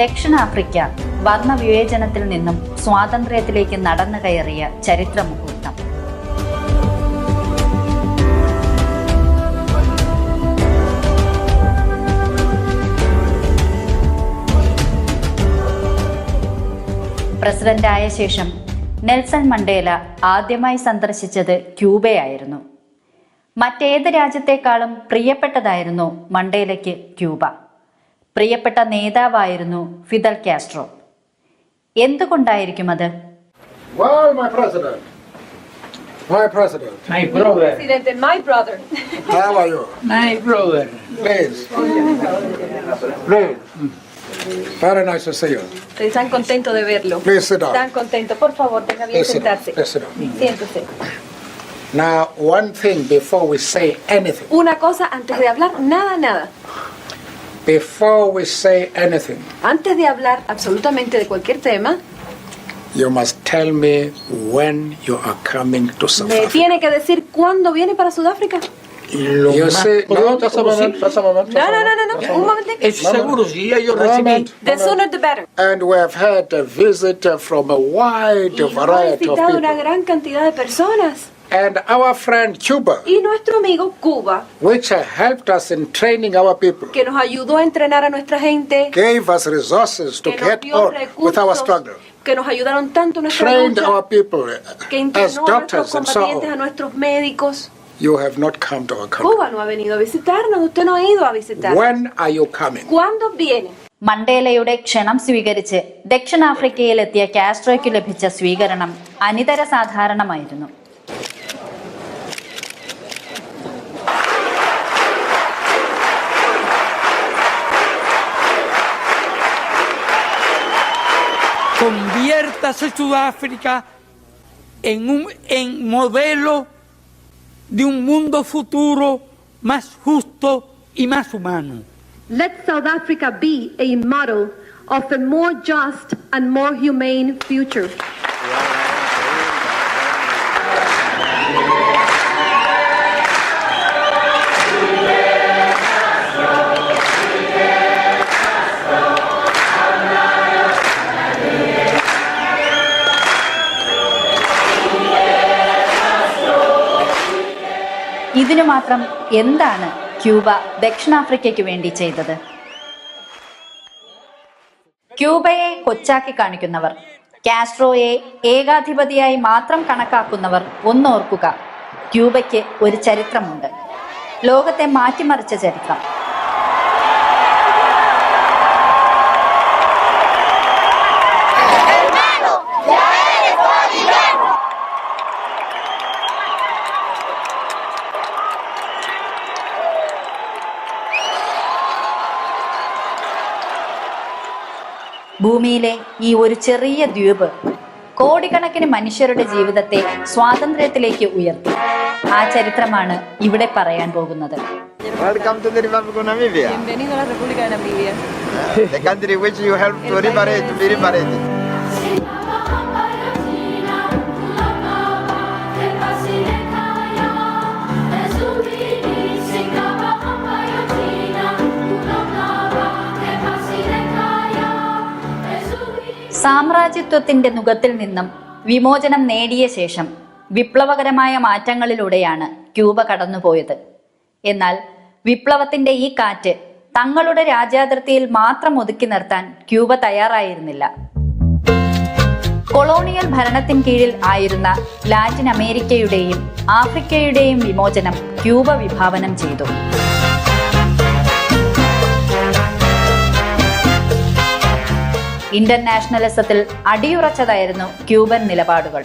ദക്ഷിണാഫ്രിക്ക വർണവിവേചനത്തിൽ നിന്നും സ്വാതന്ത്ര്യത്തിലേക്ക് നടന്നു കയറിയ ചരിത്ര മുഹൂർത്തം പ്രസിഡന്റായ ശേഷം നെൽസൺ മണ്ടേല ആദ്യമായി സന്ദർശിച്ചത് ക്യൂബയായിരുന്നു. മറ്റേത് രാജ്യത്തെക്കാളും പ്രിയപ്പെട്ടതായിരുന്നു മണ്ടേലയ്ക്ക് ക്യൂബ. പ്രിയപ്പെട്ട നേതാവായിരുന്നു ഫിദൽ കാസ്ട്രോ എന്തുകൊണ്ടായിരിക്കും അത് Well, my president. My president. My brother, Presidente, my brother. How are you? my brother. Please. Please. Very nice to see you. Estoy tan contento de verlo. Please sit down. Tan contento. Por favor, tenga bien Please sit down. sentarse. Please sit down. Siéntese. Now, one thing before we say anything. Una cosa antes de hablar, nada, nada. Before we say anything, Antes de hablar absolutamente de cualquier tema, you must tell me when you are coming to South me Africa. tiene que decir cuándo viene para Sudáfrica. Lo más see, no, No, no, no, moment. no, no. Un momentito. Es seguro, ya yo recibí. The sooner the better. And we have had a visit from a wide Y variety of visitado una people. gran cantidad de personas And our friend Cuba, Y nuestro amigo Cuba, which uh, helped us in training our people, que nos ayudó a entrenar a nuestra gente, gave us resources to que nos get dio on with our recursos, struggle, que nos ayudaron tanto en nuestra trained lucha, our people que uh, as entrenó a nuestros doctors and so combatientes, a on. nuestros médicos. You have not come to our country. Cuba no ha venido a visitarnos, usted no ha ido a visitarnos. When are you coming? ¿Cuándo viene? മണ്ടേലയുടെ ക്ഷണം സ്വീകരിച്ച് ദക്ഷിണാഫ്രിക്കയിലെത്തിയ കാസ്ട്രോയ്ക്ക് ലഭിച്ച സ്വീകരണം അനിതര സാധാരണമായിരുന്നു Conviértase Sudáfrica en un en modelo de un mundo futuro más justo y más humano. Let South Africa be a model of a more just and more humane future. ഇതിനു മാത്രം എന്താണ് Cuba ദക്ഷിണാഫ്രിക്കയ്ക്ക് വേണ്ടി ചെയ്തത്? ക്യൂബയെ കൊച്ചാക്കി കാണിക്കുന്നവർ കാസ്ട്രോയെ ഏകാധിപതിയായി മാത്രം കണക്കാക്കുന്നവർ ഒന്നോർക്കുക. ക്യൂബയ്ക്ക് ഒരു ചരിത്രമുണ്ട്. ലോകത്തെ മാറ്റിമറിച്ച ചരിത്രം. ഭൂമിയിലെ ഈ ഒരു ചെറിയ ദ്വീപ് കോടിക്കണക്കിന് മനുഷ്യരുടെ ജീവിതത്തെ സ്വാതന്ത്ര്യത്തിലേക്ക് ഉയർത്തി. ആ ചരിത്രമാണ് ഇവിടെ പറയാൻ പോകുന്നത്. ഹെൽപ് സാമ്രാജ്യത്വത്തിന്റെ നുഖത്തിൽ നിന്നും വിമോചനം നേടിയ ശേഷം വിപ്ലവകരമായ മാറ്റങ്ങളിലൂടെയാണ് ക്യൂബ കടന്നുപോയത്. എന്നാൽ വിപ്ലവത്തിന്റെ ഈ കാറ്റ് തങ്ങളുടെ രാജ്യാതിർത്തിയിൽ മാത്രം ഒതുക്കി നിർത്താൻ ക്യൂബ തയ്യാറായിരുന്നില്ല. കൊളോണിയൽ ഭരണത്തിൻ കീഴിൽ ആയിരുന്ന ലാറ്റിൻ അമേരിക്കയുടെയും ആഫ്രിക്കയുടെയും വിമോചനം ക്യൂബ വിഭാവനം ചെയ്തു. ഇന്റർനാഷണലിസത്തിൽ അടിയുറച്ചതായിരുന്നു ക്യൂബൻ നിലപാടുകൾ.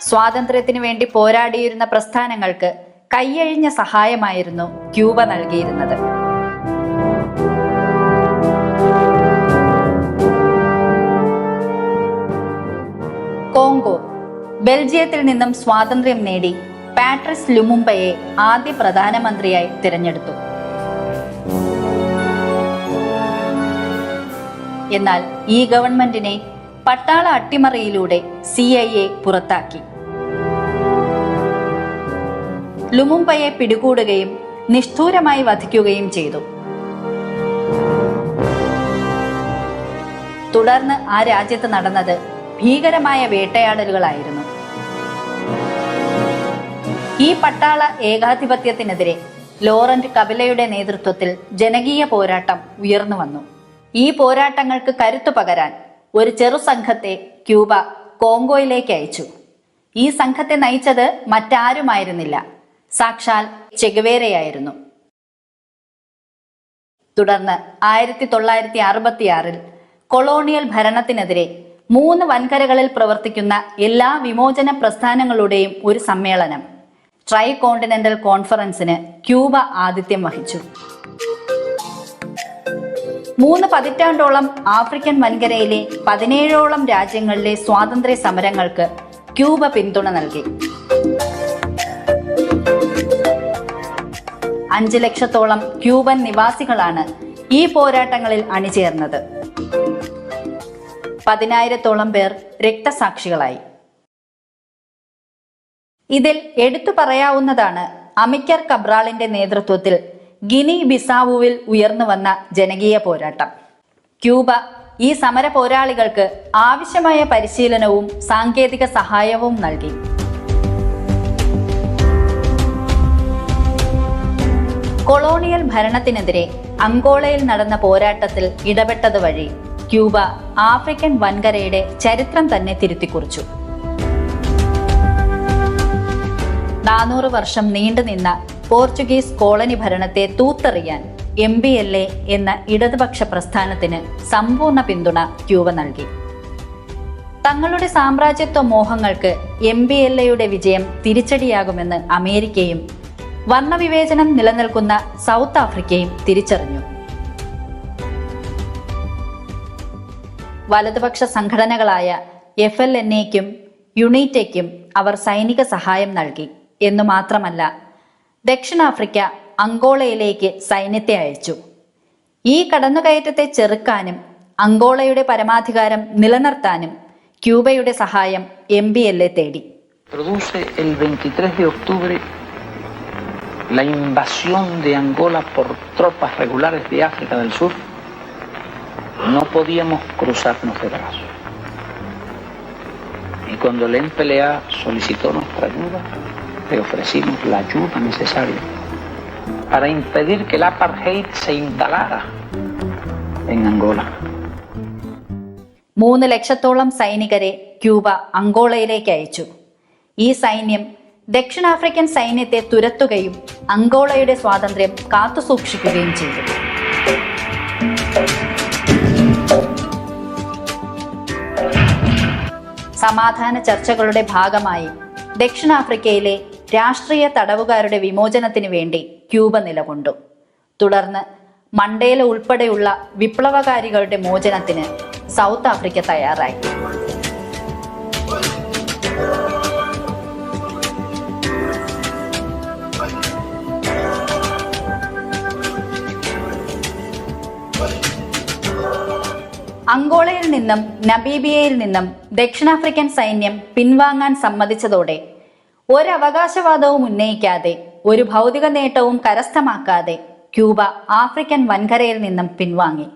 സ്വാതന്ത്ര്യത്തിനു വേണ്ടി പോരാടിയിരുന്ന പ്രസ്ഥാനങ്ങൾക്ക് കൈയഴിഞ്ഞ സഹായമായിരുന്നു ക്യൂബ നൽകിയിരുന്നത്. കോങ്കോ ബെൽജിയത്തിൽ നിന്നും സ്വാതന്ത്ര്യം നേടി പാട്രിസ് ലുമുംബയെ ആദ്യ പ്രധാനമന്ത്രിയായി തിരഞ്ഞെടുത്തു. എന്നാൽ ഈ ഗവൺമെന്റിനെ പട്ടാള അട്ടിമറിയിലൂടെ സി ഐ എ പുറത്താക്കി. ലുമുംബയെ പിടികൂടുകയും നിഷ്ഠൂരമായി വധിക്കുകയും ചെയ്തു. തുടർന്ന് ആ രാജ്യത്ത് നടന്നത് ഭീകരമായ വേട്ടയാടലുകളായിരുന്നു. ഈ പട്ടാള ഏകാധിപത്യത്തിനെതിരെ ലോറന്റ് കപിലയുടെ നേതൃത്വത്തിൽ ജനകീയ പോരാട്ടം ഉയർന്നു വന്നു. ഈ പോരാട്ടങ്ങൾക്ക് കരുത്തു പകരാൻ ഒരു ചെറു സംഘത്തെ ക്യൂബ കോങ്കോയിലേക്ക് അയച്ചു. ഈ സംഘത്തെ നയിച്ചത് മറ്റാരുമായിരുന്നില്ല. സാക്ഷാൽ ചെഗുവേരയായിരുന്നു. തുടർന്ന് ആയിരത്തി തൊള്ളായിരത്തി അറുപത്തിയാറിൽ കൊളോണിയൽ ഭരണത്തിനെതിരെ മൂന്ന് വൻകരകളിൽ പ്രവർത്തിക്കുന്ന എല്ലാ വിമോചന പ്രസ്ഥാനങ്ങളുടെയും ഒരു സമ്മേളനം ട്രൈ കോണ്ടിനെന്റൽ കോൺഫറൻസിന് ക്യൂബ ആതിഥ്യം വഹിച്ചു. മൂന്ന് പതിറ്റാണ്ടോളം ആഫ്രിക്കൻ വൻകരയിലെ പതിനേഴോളം രാജ്യങ്ങളിലെ സ്വാതന്ത്ര്യ സമരങ്ങൾക്ക് ക്യൂബ പിന്തുണ നൽകി. അഞ്ച് ലക്ഷത്തോളം ക്യൂബൻ നിവാസികളാണ് ഈ പോരാട്ടങ്ങളിൽ അണിചേർന്നത്. പതിനായിരത്തോളം പേർ രക്തസാക്ഷികളായി. ഇതിൽ എടുത്തു പറയാവുന്നതാണ് അമിക്കർ കബ്രാളിന്റെ നേതൃത്വത്തിൽ ഗിനി ബിസാവുവിൽ ഉയർന്നു വന്ന ജനകീയ പോരാട്ടം. ക്യൂബ ഈ സമര പോരാളികൾക്ക് ആവശ്യമായ പരിശീലനവും സാങ്കേതിക സഹായവും നൽകി. കൊളോണിയൽ ഭരണത്തിനെതിരെ അങ്കോളയിൽ നടന്ന പോരാട്ടത്തിൽ ഇടപെട്ടത് വഴി ക്യൂബ ആഫ്രിക്കൻ വൻകരയുടെ ചരിത്രം തന്നെ തിരുത്തിക്കുറിച്ചു. നാനൂറ് വർഷം നീണ്ടുനിന്ന പോർച്ചുഗീസ് കോളനി ഭരണത്തെ തൂത്തെറിയാൻ എം ബി എൽ എ എന്ന ഇടതുപക്ഷ പ്രസ്ഥാനത്തിന് സമ്പൂർണ പിന്തുണ ക്യൂവ നൽകി. തങ്ങളുടെ സാമ്രാജ്യത്വ മോഹങ്ങൾക്ക് എം ബി എൽ എയുടെ വിജയം തിരിച്ചടിയാകുമെന്ന് അമേരിക്കയും വർണവിവേചനം നിലനിൽക്കുന്ന സൗത്ത് ആഫ്രിക്കയും തിരിച്ചറിഞ്ഞു. വലതുപക്ഷ സംഘടനകളായ എഫ് എൽ എൻ എക്കും യുണീറ്റയ്ക്കും അവർ സൈനിക സഹായം നൽകി എന്നു മാത്രമല്ല ദക്ഷിണാഫ്രിക്ക അങ്കോളയിലേക്ക് സൈന്യത്തെ അയച്ചു ഈ കടന്നുകയറ്റത്തെ ചെറുക്കാനും അങ്കോളയുടെ പരമാധികാരം നിലനിർത്താനും ക്യൂബയുടെ സഹായം എം ബി എൽ എ തേടി produce el 23 de octubre la invasión de Angola por tropas regulares de África del Sur, no podíamos cruzarnos de brazos. Y cuando el MPLA solicitó nuestra ayuda, le ofrecimos la ayuda necesaria para impedir que el apartheid se instalara en Angola. മൂന്ന് ലക്ഷത്തോളം സൈനികരെ Cuba അങ്കോളയിലേക്ക് അയച്ചു ഈ സൈന്യം ദക്ഷിണാഫ്രിക്കൻ സൈന്യത്തെ തുരത്തുകയും അങ്കോളയുടെ സ്വാതന്ത്ര്യം കാത്തുസൂക്ഷിക്കുകയും ചെയ്തു സമാധാന ചർച്ചകളുടെ ഭാഗമായി ദക്ഷിണാഫ്രിക്കയിലെ രാഷ്ട്രീയ തടവുകാരുടെ വിമോചനത്തിന് വേണ്ടി ക്യൂബ നിലകൊണ്ടു. തുടർന്ന് മണ്ടേല ഉൾപ്പെടെയുള്ള വിപ്ലവകാരികളുടെ മോചനത്തിന് സൗത്ത് ആഫ്രിക്ക തയ്യാറായി. അങ്കോളയിൽ നിന്നും നബീബിയയിൽ നിന്നും ദക്ഷിണാഫ്രിക്കൻ സൈന്യം പിൻവാങ്ങാൻ സമ്മതിച്ചതോടെ ഒരവകാശവാദവും ഉന്നയിക്കാതെ ഒരു ഭൗതിക നേട്ടവും കരസ്ഥമാക്കാതെ ക്യൂബ ആഫ്രിക്കൻ വൻകരയിൽ നിന്നും പിൻവാങ്ങി.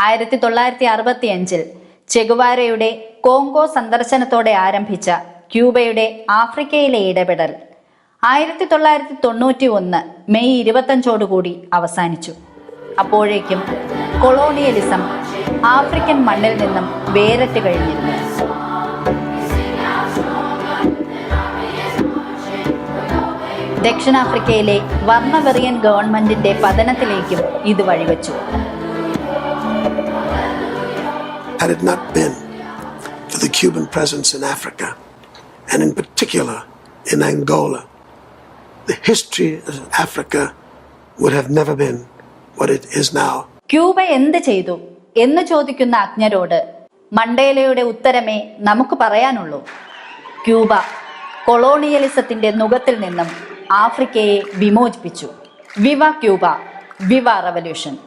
ആയിരത്തി തൊള്ളായിരത്തി അറുപത്തി അഞ്ചിൽ ചെഗുവാരയുടെ കോങ്കോ സന്ദർശനത്തോടെ ആരംഭിച്ച ക്യൂബയുടെ ആഫ്രിക്കയിലെ ഇടപെടൽ ആയിരത്തി തൊള്ളായിരത്തി തൊണ്ണൂറ്റി ഒന്ന് മെയ് ഇരുപത്തഞ്ചോടുകൂടി അവസാനിച്ചു. അപ്പോഴേക്കും കൊളോണിയലിസം ആഫ്രിക്കൻ മണ്ണിൽ നിന്നും വേരറ്റ് കഴിഞ്ഞിരുന്നു. ദക്ഷിണാഫ്രിക്കയിലെ വർണവെറിയൻ ഗവൺമെന്റിന്റെ പതനത്തിലേക്കും ഇത് വഴിവെച്ചു The Cuban presence in Africa, and in particular in Angola, the history of Africa would have never been what it is now. Cuba എന്ത് ചെയ്തു എന്ന് ചോദിക്കുന്ന അജ്ഞരോട് മണ്ടേലയുടെ ഉത്തരമേ നമുക്ക് പറയാനുള്ളൂ ക്യൂബ കൊളോണിയലിസത്തിന്റെ നുഖത്തിൽ നിന്നും ആഫ്രിക്കയെ വിമോചിപ്പിച്ചു. വിവ ക്യൂബ വിവ റവല്യൂഷൻ.